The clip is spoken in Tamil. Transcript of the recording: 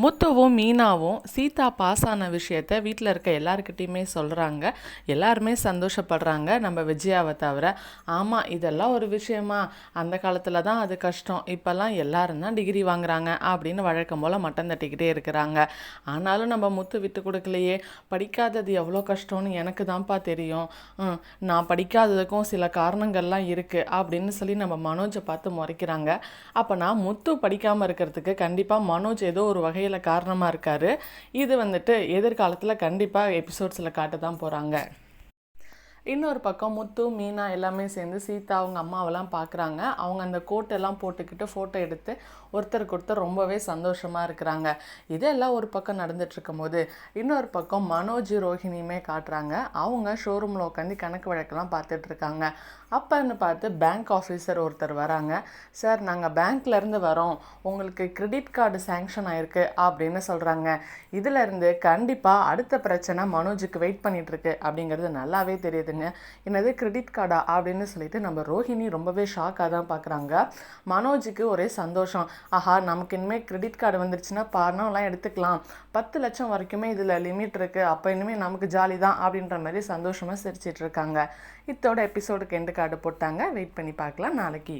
முத்துவும் மீனாவும் சீதா பாஸ் ஆன விஷயத்த வீட்டில் இருக்க எல்லாருக்கிட்டேயுமே சொல்கிறாங்க எல்லாருமே சந்தோஷப்படுறாங்க நம்ம விஜயாவை தவிர. ஆமாம் இதெல்லாம் ஒரு விஷயமா? அந்த காலத்தில் தான் அது கஷ்டம். இப்போல்லாம் எல்லாரும் தான் டிகிரி வாங்குறாங்க அப்படின்னு வழக்கம் போல் மட்டம் தட்டிக்கிட்டே இருக்கிறாங்க. ஆனாலும் நம்ம முத்து விட்டு கொடுக்கலையே. படிக்காதது எவ்வளோ கஷ்டம்னு எனக்கு தான்ப்பா தெரியும். நான் படிக்காததுக்கும் சில காரணங்கள்லாம் இருக்குது அப்படின்னு சொல்லி நம்ம மனோஜை பார்த்து முறைக்கிறாங்க. அப்போ நான் முத்து படிக்காமல் இருக்கிறதுக்கு கண்டிப்பாக மனோஜ் ஏதோ ஒரு வகை வகையில் காரணமாக இருக்காரு. இது வந்துட்டு எதிர்காலத்தில் கண்டிப்பாக எபிசோட்ஸில் காட்ட தான் போகிறாங்க இன்னொரு பக்கம் முத்து மீனா எல்லாமே சேர்ந்து சீதா அவங்க அம்மாவெல்லாம் பார்க்குறாங்க அவங்க அந்த கோட்டெல்லாம் போட்டுக்கிட்டு ஃபோட்டோ எடுத்து ஒருத்தருக்கு ஒருத்தர் ரொம்பவே சந்தோஷமாக இருக்கிறாங்க. இதெல்லாம் ஒரு பக்கம் நடந்துட்டுருக்கும் போது இன்னொரு பக்கம் மனோஜ் ரோஹிணியுமே காட்டுறாங்க. அவங்க ஷோரூமில் உட்காந்து கணக்கு வழக்கெல்லாம் பார்த்துட்ருக்காங்க அப்போன்னு பார்த்து பேங்க் ஆஃபீஸர் ஒருத்தர் வராங்க. சார் நாங்கள் பேங்க்லேருந்து வரோம். உங்களுக்கு கிரெடிட் கார்டு சேங்ஷன் ஆயிருக்கு அப்படின்னு சொல்கிறாங்க இதிலேருந்து கண்டிப்பாக அடுத்த பிரச்சனை மனோஜுக்கு வெயிட் பண்ணிகிட்ருக்கு அப்படிங்கிறது நல்லாவே தெரியுது. தெரியுதுங்க என்னது கிரெடிட் கார்டா அப்படின்னு சொல்லிட்டு நம்ம ரோஹிணி ரொம்பவே ஷாக்காக தான் பார்க்குறாங்க. மனோஜுக்கு ஒரே சந்தோஷம். ஆஹா நமக்கு இனிமேல் கிரெடிட் கார்டு வந்துருச்சுன்னா பணம்லாம் எடுத்துக்கலாம். பத்து லட்சம் வரைக்குமே இதில் லிமிட் இருக்குது அப்போ இனிமேல் நமக்கு ஜாலி தான் அப்படின்ற மாதிரி சந்தோஷமாக சிரிச்சிட்ருக்காங்க இத்தோட எபிசோடுக்கு எண்டு கார்டு போட்டாங்க. வெயிட் பண்ணி பார்க்கலாம். நாளைக்கு.